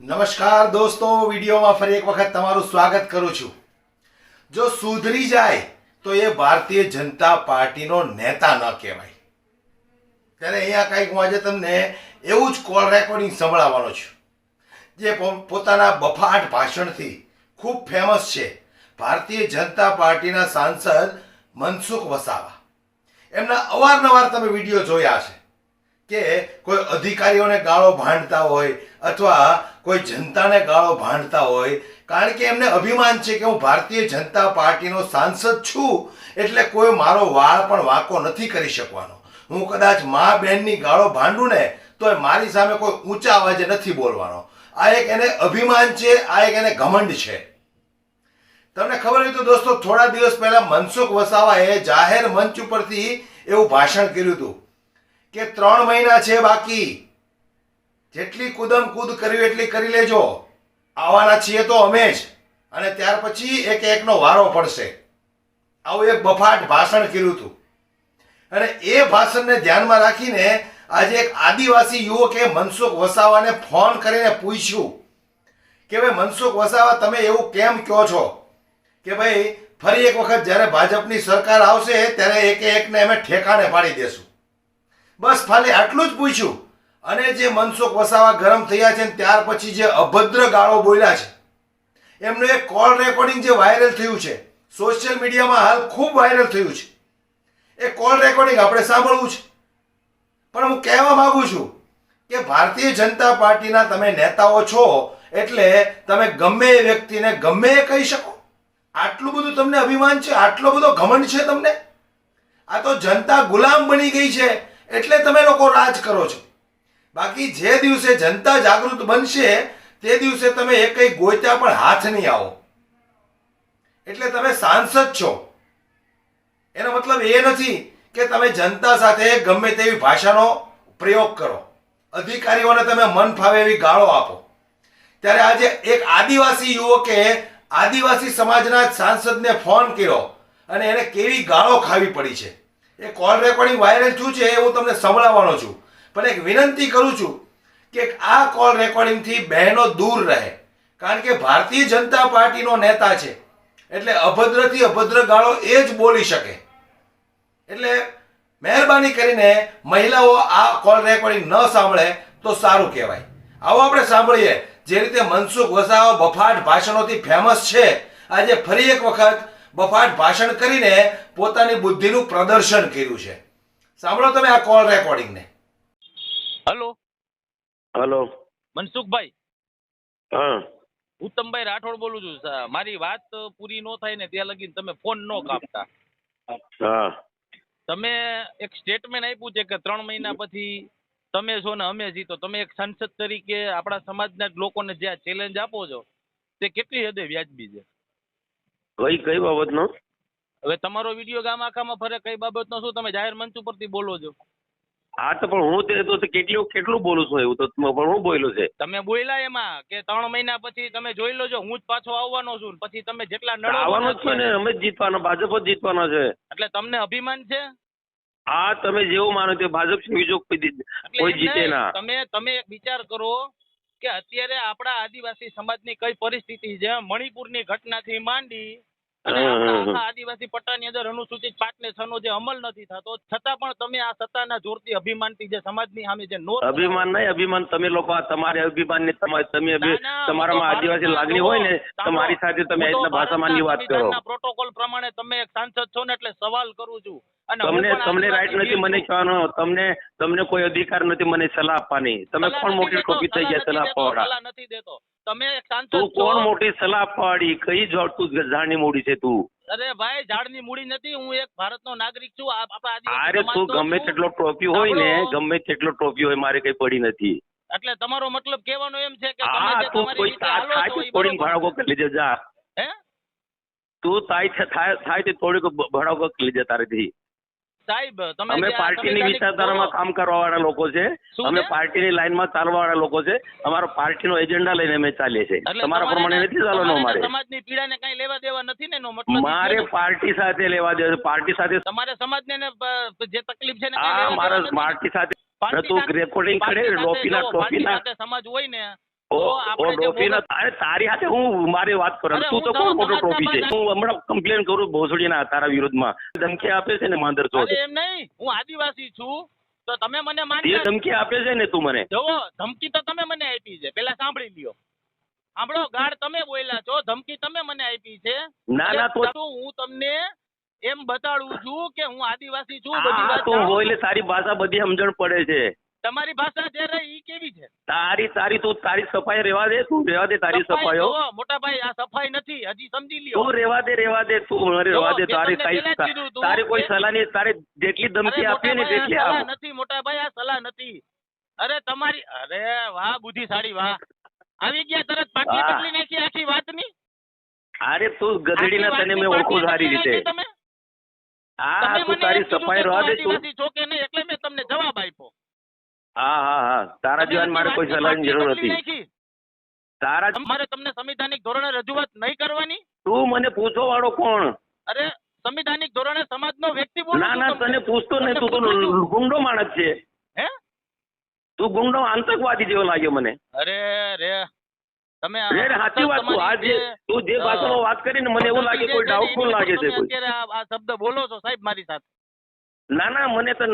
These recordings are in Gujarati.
નમસ્કાર દોસ્તો, વિડીયોમાં ફરી એક વખત તમારું સ્વાગત કરું છું. જો સુધરી જાય, તો એ ભારતીય જનતા પાર્ટીનો નેતા ન કહેવાય. ત્યારે અહીંયા કંઈક હું આજે તમને એવું જ કોલ રેકોર્ડિંગ સંભળાવવાનો છું. જે પોતાના બફાટ ભાષણથી ખૂબ ફેમસ છે. ભારતીય જનતા પાર્ટીના સાંસદ મનસુખ વસાવા. એમના અવારનવાર તમે વીડિયો જોયા છે કે કોઈ અધિકારીઓને ગાળો ભાંડતા હોય અથવા કોઈ જનતાને ગાળો ભાંડતા હોય, કારણ કે એમને અભિમાન છે કે હું ભારતીય જનતા પાર્ટીનો સાંસદ છું, એટલે કોઈ મારો વાળ પણ વાંકો નથી કરી શકવાનો. હું કદાચ મા બહેનની ગાળો ભાંડું ને તો મારી સામે કોઈ ઊંચા અવાજે નથી બોલવાનો. આ એક એને અભિમાન છે, આ એક એને ઘમંડ છે. તમને ખબર હોય તો દોસ્તો, થોડા દિવસ પહેલા મનસુખ વસાવાએ જાહેર મંચ ઉપરથી એવું ભાષણ કર્યું હતું. કે ત્રણ મહિના છે બાકી. જેટલી કુદમ કૂદ કરવી એટલી કરી લેજો. આવવાના છીએ તો અમે જ. અને ત્યાર પછી એક એકનો વારો પડશે. આવું એક બફાટ ભાષણ કર્યું હતું. અને એ ભાષણને ધ્યાનમાં રાખીને આજે એક આદિવાસી યુવકે મનસુખ વસાવાને ફોન કરીને પૂછ્યું કે ભાઈ, મનસુખ વસાવા, તમે એવું કેમ કહો છો? કે ભાઈ, ફરી એક વખત જ્યારે ભાજપની સરકાર આવશે ત્યારે એકે એકને અમે ઠેકાણે પાડી દેશું. બસ ખાલી આટલું જ પૂછ્યું. અને જે મનસુખ વસાવા ગરમ થયા છે ત્યાર પછી જે અભદ્ર ગાળો બોલ્યા છે. એમનું એક કોલ રેકોર્ડિંગ જે વાયરલ થયું છે. સોશિયલ મીડિયામાં હાલ ખૂબ વાયરલ થયું છે. એ કોલ રેકોર્ડિંગ આપણે સાંભળવું છે. પણ હું કહેવા માગું છું કે ભારતીય જનતા પાર્ટીના તમે નેતાઓ છો એટલે તમે ગમે એ વ્યક્તિને ગમે એ કહી શકો. આટલું બધું તમને અભિમાન છે? આટલો બધો ઘમંડ છે તમને? આ તો જનતા ગુલામ બની ગઈ છે. એટલે તમે લોકો રાજ કરો છો. બાકી જે દિવસે જનતા જાગૃત બનશે, તે દિવસે તમે એક કઈ ગોત્યા પણ હાથ નહીં આવો. એટલે તમે સાંસદ છો. એનો મતલબ એ નથી કે તમે જનતા સાથે ગમે તેવી ભાષાનો પ્રયોગ કરો. અધિકારીઓને તમે મન ફાવે એવી ગાળો આપો. ત્યારે આજે એક આદિવાસી યુવકે આદિવાસી સમાજના સાંસદને ફોન કર્યો અને એને કેવી ગાળો ખાવી પડી છે. એ કોલ રેકોર્ડિંગ વાયરલ થયું છે, એ હું તમને સંભળાવવાનો છું. પણ એક વિનંતી કરું છું કે આ કોલ રેકોર્ડિંગથી બહેનો દૂર રહે. કારણ કે ભારતીય જનતા પાર્ટીનો નેતા છે. એટલે અભદ્રથી અભદ્ર ગાળો એ જ બોલી શકે. એટલે મહેરબાની કરીને મહિલાઓ આ કોલ રેકોર્ડિંગ ન સાંભળે તો સારું કહેવાય. આવો આપણે સાંભળીએ. જે રીતે મનસુખ વસાવા બફાટ ભાષણોથી ફેમસ છે. આજે ફરી એક વખત બફાટ ભાષણ કરીને પોતાની બુદ્ધિનું પ્રદર્શન કર્યું છે. સાંભળો તમે આ કોલ રેકોર્ડિંગને હલો. હલો. મનસુખભાઈ. હા. ઉત્તમભાઈ રાઠોડ બોલું છું. મારી વાત પૂરી નો થાય ને ત્યાં લગી તમે ફોન નો કાપતા. હા. તમે એક સ્ટેટમેન્ટ આપ્યું છે કે ત્રણ મહિના પછી તમે છો ને અમે છીએ તો તમે એક સંસદ તરીકે આપણા સમાજના લોકોને જે આ ચેલેન્જ આપો છો તે કેટલી હદે વ્યાજબી છે? કઈ કઈ બાબતનો? હવે તમારો વીડિયો ગામ આખામાં ફરે કઈ બાબતનો શું? તમે જાહેર મંચ ઉપરથી બોલો છો. હા તો પણ હું તે તો કેટલું કેટલું બોલું છું એવું તો પણ હું બોલ્યો છે. તમે બોલ્યા એમાં કે ત્રણ મહિના પછી તમે જોઈ લોજો હું જ પાછો આવવાનો છું પછી તમે જેટલા નડો આવવાનો છે ને અમે જ જીતવાના ભાજપ જ જીતવાનો છે. એટલે તમને અભિમાન છે? હા તમે જેવું માનો તે ભાજપ છે બીજો કોઈ જીતે ના. તમે તમે એક વિચાર કરો કે અત્યારે આપણા આદિવાસી સમાજની કઈ પરિસ્થિતિ છે? મણિપુરની ઘટનાથી માંડી અને આપણા આદિવાસી પટ્ટાની અંદર અનુસૂચિત પાંચ ને છ નો જે અમલ નથી થતો. છતાં પણ તમે આ સત્તાના જોરથી અભિમાનથી જે સમાજની સામે જે નો અભિમાન નહીં અભિમાન તમે લોકો તમારે અભિમાન ને તમે તમારામાં આદિવાસી લાગણી હોય ને તમારી સાથે તમે એટલે ભાષામાં ની વાત કરો. પ્રોટોકોલ પ્રમાણે તમે એક સાંસદ છો ને એટલે સવાલ કરું છું. અને તમને તમને રાઈટ નથી મને કહેવાનો. તમને તમને કોઈ અધિકાર નથી મને સલાહ આપવાની. તમે કોણ મોટી ટોપી થઈ ગયા સલાહ આપવા નથી દેતો, તમે સાંસદ તું કોણ મોટી સલાહ પાડી? કઈ તું ઝાડની મૂડી છે તું? અરે ભાઈ ઝાડની મૂડી નથી. હું એક ભારતનો નાગરિક છું. આપણા અરે તું ગમે તેટલો ટોપી હોય ને ગમે તેટલો ટોપી હોય મારે કઈ પડી નથી. એટલે તમારો મતલબ કહેવાનો એમ છે કે તમે જે તમારી કોઈ રીતે થોડીક બરોબર. કરી લેજે જા. હે? તું થાય થાય તે થોડીક ભાડો કરી લેજે તારેથી. સાહેબ તમે અમે પાર્ટીની વિચારધારામાં કામ કરવા વાળા લોકો છે. અમે? પાર્ટીની લાઈનમાં ચાલવા વાળા લોકો છે. અમારો પાર્ટીનો એજન્ડા લઈને અમે ચાલીએ છીએ. તમારા પ્રમાણે નથી ચાલવાનું અમારે. ને સમાજની પીડાને કઈ લેવા દેવા નથી ને એનો મતલબ મારે પાર્ટી સાથે લેવા દેવા. પાર્ટી સાથે તમારે સમાજને જે તકલીફ છે ને હા મારા. પાર્ટી સાથે તું રેકોર્ડિંગ કરે ટોપીના ટોપીના સમાજ હોય ને ઓ તો ઓ આપણે જે ટ્રોફીના બોગસ- અરે તારી સાથે હું મારી વાત કરું. તું તો કોણ મોટો ટ્રોફી છે? હું હમણાં કમ્પ્લેન કરું ભોસડીના તારા વિરુદ્ધમાં. ધમકી આપે છે ને માંદર ચોટ એમ નહીં. હું આદિવાસી છું. તો તમે મને તે ધમકી આપે છે ને તું મને. જો ધમકી તો તમે મને આપી છે. પેલા સાંભળી લ્યો. સાંભળો ગાળ તમે બોલ્યા છો. ધમકી તમે મને આપી છે. ના ના તો હું તમને એમ બતાડું છું કે હું આદિવાસી છું. બધી વાત તું બોલે તારી ભાષા બધી સમજણ પડે છું. તમારી ભાષા જે રહી ઈ કેવી છે? તારી તારી તું તારી સફાઈ રેવા દે તું રેવા દે તારી સફાઈઓ. મોટા ભાઈ આ સફાઈ નથી હજી સમજી લ્યો. તું રેવા દે રેવા દે તું મને રેવા દે તારી તારી કોઈ સલાહ નહીં તારે જેટલી ધમકી આપી ને તેટલી આપ. નથી મોટા ભાઈ આ સલાહ નથી. અરે તમારી અરે વાહ બુદ્ધિશાળી વાહ. આવી ગયા તરત પાટલી. બદલી નાખી આખી વાતની? અરે તું ગધેડી ના તને મેં ઓળખું સારી રીતે. હા તું તારી સફાઈ રહેવા દે તું. આદિવાસી કે નહીં એટલે મેં તમને જવાબ આપ્યો. હા હા હા. તારા જીવન મારે કોઈ સલાહની જરૂર નથી. તારા મારે તમને સંવિધાનિક ધોરણે રજૂઆત નહીં કરવાની? તું મને પૂછો વાળો કોણ? અરે સંવિધાનિક ધોરણે સમાજનો વ્યક્તિ બોલું ના ના તને પૂછતો નહીં. તું તો. ગુંડો માણસ છે. હે? તું ગુંડો આતંકવાદી જેવો લાગ્યો મને. અરે રે. તમે રે રે, સાચી વાત તું. આ જે તું જે ભાષામાં વાત કરીને મને એવું લાગે કોઈ ડાઉટફુલ લાગે છે કોઈ. અત્યારે આ આ શબ્દ બોલો છો સાહેબ મારી સાથે. ના ના, મને તો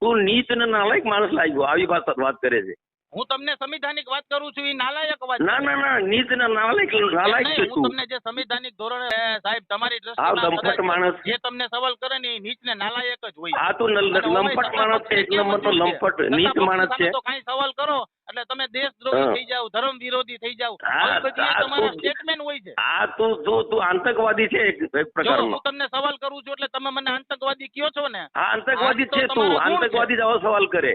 તું નીચ ને નાલાયક માણસ લાગ્યો. આવી ભાષા વાત કરે છે. હું તમને સંવિધાનિક વાત કરું છું એ નાલાયક વાત ના ના ના નીત ના નાલાયક નાલાયક છે હું તમને જે સંવિધાનિક ધોરણે સાહેબ તમારી દ્રષ્ટિ. જે તમને સવાલ કરે ને એ નીચ ને નાલાયક જ હોય આ તો લંપટ માણસ છે એક નંબર તો લંપટ? નીચ માણસ છે તો કાંઈ સવાલ કરો એટલે તમે દેશદ્રોહી. થઈ જાવ ધર્મ વિરોધી થઈ જાવ તમારા સ્ટેટમેન્ટ હોય છે આ તું તું તું આતંકવાદી છે એક એક હું તમને સવાલ કરું છું એટલે તમે મને આતંકવાદી કયો છો ને હા આતંકવાદી છે તું. આતંકવાદી જ આવો સવાલ કરે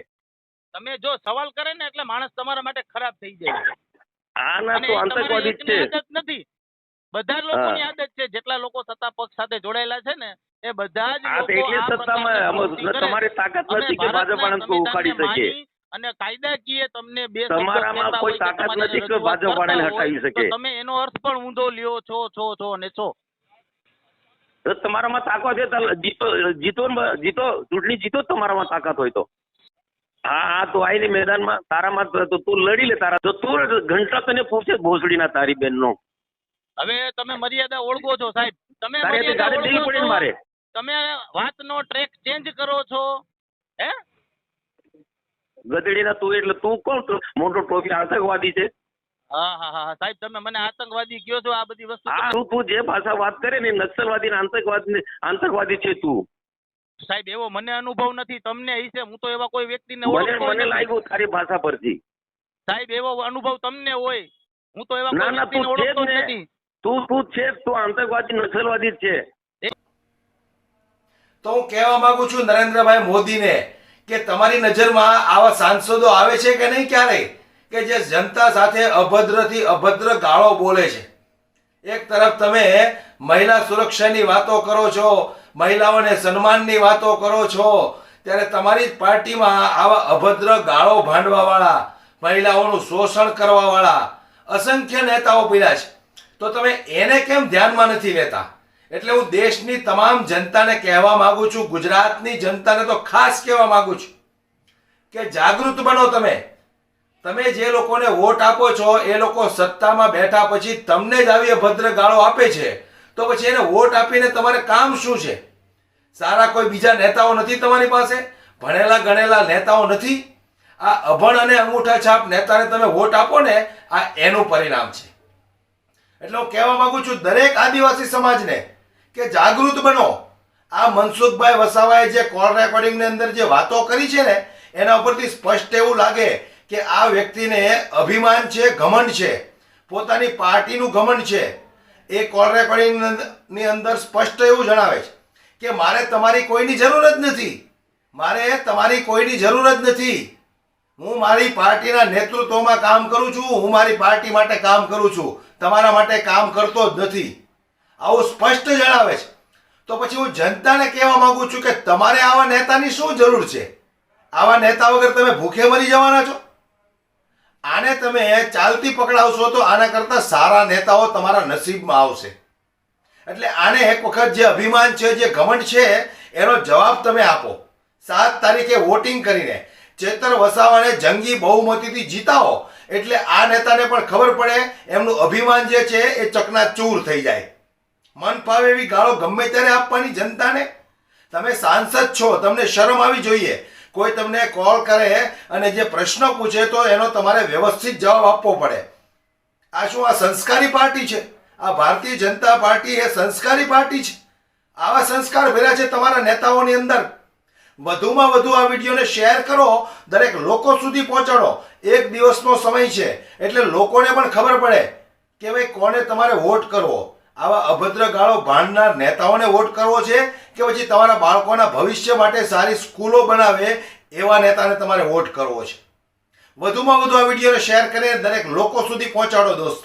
તમે જો સવાલ કરે ને એટલે માણસ તમારા માટે ખરાબ થઈ જાય. હા ના અને આતંકવાદી છે. નથી. બધા લોકોની આદત છે. જેટલા લોકો સત્તા પક્ષ સાથે જોડાયેલા છે ને એ બધા જ એટલે સત્તામાં. તમારી તાકાત નથી કે ભાજપ આણંદ ઉખાડી શકે. અને કાયદાકીય તમને બે તમારામાં કોઈ તાકાત નથી કે ભાજપ વાળાને હટાવી શકે. તમે એનો અર્થ પણ ઊંધો લ્યો છો છો છો ને છો. તો તમારામાં તાકાત છે તો જીતો જીતો જીતો ચૂંટણી જીતો તમારામાં તાકાત હોય તો. હા હા તું આવીને મેદાનમાં. તારામાં તો- લડી લે તારા તો તું ઘંટા તને પૂછે ભોસડીના તારી બેનનો. હવે તમે મર્યાદા ઓળખો છો સાહેબ. તમે મર્યાદા ઓળખો છો. મારે. તમે વાતનો ટ્રેક ચેન્જ કરો છો. હે? ગધેડીના તું એટલે તું કોણ તું મોટો ટ્રોફી આતંકવાદી છે. હા હા હા સાહેબ તમે મને આતંકવાદી કયો છો? આ બધી વસ્તુ તું તું જે ભાષા વાત કરે ને નક્સલવાદી ને આતંકવાદી આતંકવાદી છે તું. સાહેબ એવો મને અનુભવ નથી. તમને હશે હું તો એવા કોઈ વ્યક્તિને ઓળખતો મને લાગ્યું તારી ભાષા પરથી. સાહેબ એવો અનુભવ તમને હોય. હું તો એવા કોઈ વ્યક્તિને ઓળખતો ને. નથી. તું તું છે તું આતંકવાદી નક્સલવાદી છે. તો હું કહેવા માંગુ છું નરેન્દ્રભાઈ મોદીને કે તમારી નજરમાં આવા સાંસદો આવે છે કે નહીં ક્યારેય? કે જે જનતા સાથે અભદ્રથી અભદ્ર ગાળો બોલે છે? એક તરફ તમે મહિલા સુરક્ષાની વાતો કરો છો મહિલાઓને સન્માનની વાતો કરો છો, ત્યારે તમારી જ પાર્ટીમાં આવા અભદ્ર ગાળો ભાંડવાવાળા, મહિલાઓનું શોષણ કરવાવાળા, અસંખ્ય નેતાઓ પીડા છે. તો તમે એને કેમ ધ્યાનમાં નથી લેતા? એટલે હું દેશની તમામ જનતાને કહેવા માંગુ છું, ગુજરાતની જનતાને તો ખાસ કહેવા માંગુ છું, કે જાગૃત બનો તમે. તમે જે લોકોને વોટ આપો છો, એ લોકો સત્તામાં બેઠા પછી તમને જ આવી અભદ્ર ગાળો આપે છે. તો પછી એને વોટ આપીને તમારે કામ શું છે? સારા કોઈ બીજા નેતાઓ નથી તમારી પાસે? ભણેલા ગણેલા નેતાઓ નથી? આ અભણ અને અંગૂઠા છાપ નેતાને તમે વોટ આપો ને, આ એનું પરિણામ છે. એટલે હું કહેવા માંગુ છું દરેક આદિવાસી સમાજને કે જાગૃત બનો. આ મનસુખભાઈ વસાવાએ જે કોલ રેકોર્ડિંગની અંદર જે વાતો કરી છે ને, એના ઉપરથી સ્પષ્ટ એવું લાગે કે આ વ્યક્તિને અભિમાન છે, ઘમંડ છે. પોતાની પાર્ટીનું ઘમંડ છે. એ કોલ રેકોર્ડિંગની અંદર સ્પષ્ટ એવું જણાવે છે કે મારે તમારી કોઈની જરૂર જ નથી. મારે તમારી કોઈની જરૂર જ નથી. હું મારી પાર્ટીના નેતૃત્વમાં કામ કરું છું, હું મારી પાર્ટી માટે કામ કરું છું, તમારા માટે કામ કરતો જ નથી. આવું સ્પષ્ટ જણાવે છે. તો પછી હું જનતાને કહેવા માગું છું કે તમારે આવા નેતાની શું જરૂર છે? આવા નેતા વગર તમે ભૂખે મરી જવાના છો? આને તમે ચાલતી પકડાવશો તો આના કરતાં સારા નેતાઓ તમારા નસીબમાં આવશે. એટલે આને એક વખત જે અભિમાન છે, જે ઘમંડ છે, એનો જવાબ તમે આપો. સાત તારીખે વોટિંગ કરીને ચેતર વસાવાને જંગી બહુમતીથી જીતાવો. એટલે આ નેતાને પણ ખબર પડે, એમનું અભિમાન જે છે, એ ચકનાચૂર થઈ જાય. મન ફાવે એવી ગાળો ગમે ત્યારે આપવાની જનતાને. તમે સાંસદ છો, તમને શરમ આવી જોઈએ. કોઈ તમને કોલ કરે અને જે પ્રશ્ન પૂછે તો એનો તમારે વ્યવસ્થિત જવાબ આપવો પડે. આ શું આ સંસ્કારી પાર્ટી છે? આ ભારતીય જનતા પાર્ટી એ સંસ્કારી પાર્ટી છે? આવા સંસ્કાર ભર્યા છે તમારા નેતાઓની અંદર. વધુમાં વધુ આ વિડીયોને શેર કરો, દરેક લોકો સુધી પહોંચાડો. એક દિવસનો સમય છે, એટલે લોકોને પણ ખબર પડે કે ભાઈ કોને તમારે વોટ કરવો. આવા અભદ્ર ગાળો ભાંડનાર નેતાઓને વોટ કરવો છે કે પછી તમારા બાળકોના ભવિષ્ય માટે સારી સ્કૂલો બનાવે એવા નેતાને તમારે વોટ કરવો છે. વધુમાં વધુ આ વિડીયોને શેર કરીને દરેક લોકો સુધી પહોંચાડો દોસ્તો.